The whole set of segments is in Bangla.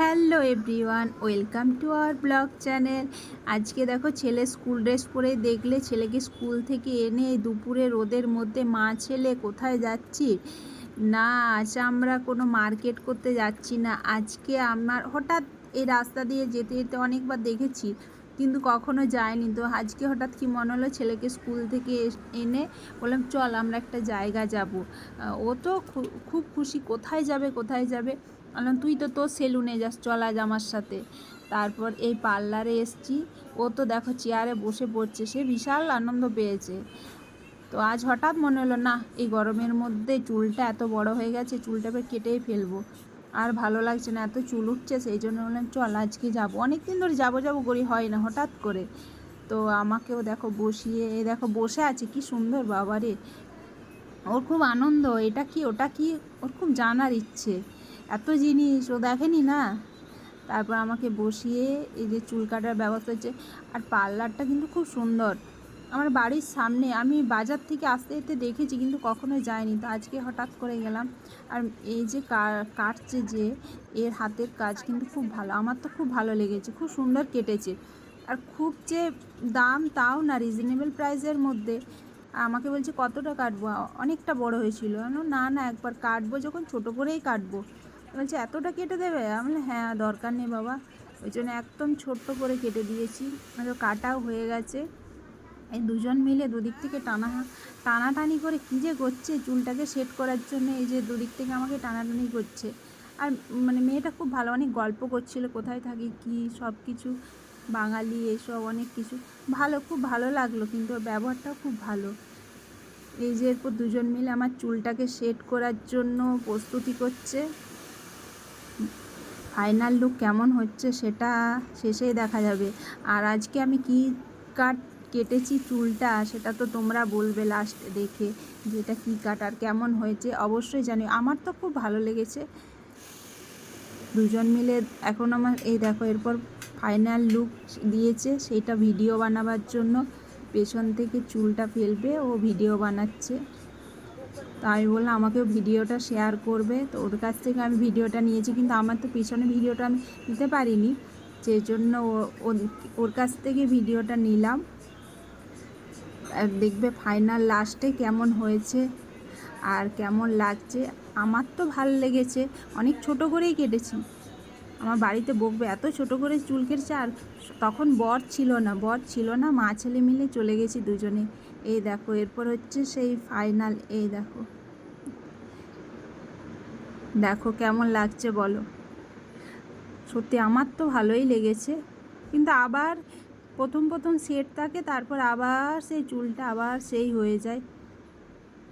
Hello everyone, welcome to our blog channel. আজকে দেখো ছেলে স্কুল ড্রেস পরে দেখলে ছেলেকে স্কুল থেকে এনে দুপুরে রোদের মধ্যে, মা ছেলে, কোথায় যাচ্ছি? না, আজ আমরা কোনো মার্কেট করতে যাচ্ছি না। আজকে আমার হঠাৎ এই রাস্তা দিয়ে যেতে যেতে অনেকবার দেখেছি, কিন্তু কখনো যায়নি। তো আজকে হঠাৎ কি মনে হলো ছেলেকে স্কুল থেকে এনে বললাম, চল, আমরা একটা জায়গা যাব। ও তো খুব খুশি, কোথায় যাবে কোথায় যাবে? বললাম তুই তো তোর সেলুনে যাস, চল আজ আমার সাথে। তারপর এই পার্লারে এসছি, ও তো দেখো চেয়ারে বসে পড়ছে, সে বিশাল আনন্দ পেয়েছে। তো আজ হঠাৎ মনে হলো, না, এই গরমের মধ্যে চুলটা এত বড় হয়ে গেছে, চুলটা এবার কেটেই ফেলব। আর ভালো লাগছে না, এত চুল উঠছে, সেই জন্য বললাম, চল আজকে যাব। অনেক দিন ধরে যাব যাব করি, হয় না, হঠাৎ করে। তো আমাকেও দেখো বসিয়ে দেখো বসে আছে, কি সুন্দর বাবারে ওর খুব আনন্দ, এটা কি, ওটা কি, ওর খুব জানার ইচ্ছে। এত জিনিস ও দেখেনি না? তারপর আমাকে বসিয়ে এই যে চুল কাটার ব্যবস্থা হচ্ছে। আর পার্লারটা কিন্তু খুব সুন্দর। আমার বাড়ির সামনে, আমি বাজার থেকে আসতে যেতে দেখেছি কিন্তু কখনো যাইনি। তো আজকে হঠাৎ করে গেলাম। আর এই যে কাটছে যে, এর হাতের কাজ কিন্তু খুব ভালো। আমার তো খুব ভালো লেগেছে, খুব সুন্দর কেটেছে। আর খুব যে দাম তাও না রিজনেবল প্রাইসের মধ্যে। আমাকে বলছে কতটা কাটবো? অনেকটা বড় হয়েছিল। না না, একবার কাটবো, যখন ছোট করেই কাটবো। বলছে, এতটা কেটে দেবে? আমি হ্যাঁ দরকার নেই বাবা। ওই জন্য একদম ছোট্ট করে কেটে দিয়েছি। আর কাটাও হয়ে গেছে। এই দুজন মিলে দুদিক থেকে টানা, টানাটানি করে কী যে করছে চুলটাকে সেট করার জন্য, এই যে দুদিক থেকে আমাকে টানাটানি করছে। আর মানে মেয়েটা খুব ভালো, অনেক গল্প করছিল, কোথায় থাকি, কী সব কিছু, বাঙালি, এসব অনেক কিছু। ভালো, খুব ভালো লাগল, কিন্তু ওর ব্যবহারটাও খুব ভালো। এই যে এরপর দুজন মিলে আমার চুলটাকে সেট করার জন্য প্রস্তুতি করছে। ফাইনাল লুক কেমন হচ্ছে সেটা শেষেই দেখা যাবে। আর আজকে আমি কি কাট কেটেছি চুলটা সেটা তো তোমরা বলবে লাস্ট দেখে যে এটা কী কাট আর কেমন হয়েছে, অবশ্যই জানি আমার তো খুব ভালো লেগেছে। দুজন মিলে এখন আমার এই দেখো, এরপর ফাইনাল লুক দিয়েছে সেইটা ভিডিও বানাবার জন্য। পেছন থেকে চুলটা ফেলবে, ও ভিডিও বানাচ্ছে। তো আমি বললাম, আমাকেও ভিডিওটা শেয়ার করবে। তো ওর কাছ থেকে আমি ভিডিওটা নিয়েছি, কিন্তু আমার তো পিছনে ভিডিওটা আমি নিতে পারিনি। সেই জন্য ওর কাছ থেকে ভিডিওটা নিলাম। আর দেখবে ফাইনাল লাস্টে কেমন হয়েছে আর কেমন লাগছে। আমার তো ভালো লেগেছে, অনেক ছোট করেই কেটেছি। আমার বাড়িতে বকবে, এত ছোট করে চুল কেটেছে আর তখন বর ছিল না, বর ছিল না, মা ছেলে মিলে চলে গেছি দুজনে। এই দেখো, এরপর হচ্ছে সেই ফাইনাল এই দেখো। দেখো কেমন লাগছে বলো। সত্যি আমার তো ভালোই লেগেছে, কিন্তু আবার প্রথম প্রথম সেট থাকে, তারপর আবার সেই চুলটা আবার সেই হয়ে যায়।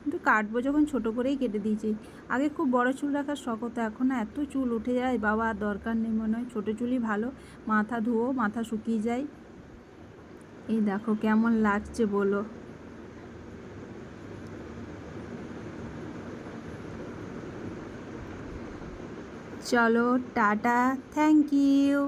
কিন্তু কাটবো যখন ছোট করেই কেটে দিয়েছি। আগে খুব বড় চুল রাখার শখ হতো, এখন এত চুল উঠে যায়, বাবা দরকার নেই মনে হয়। ছোটো চুলই ভালো, মাথা ধুও, মাথা শুকিয়ে যায়। এই দেখো কেমন লাগছে বলো। চলো টাটা থ্যাংক ইউ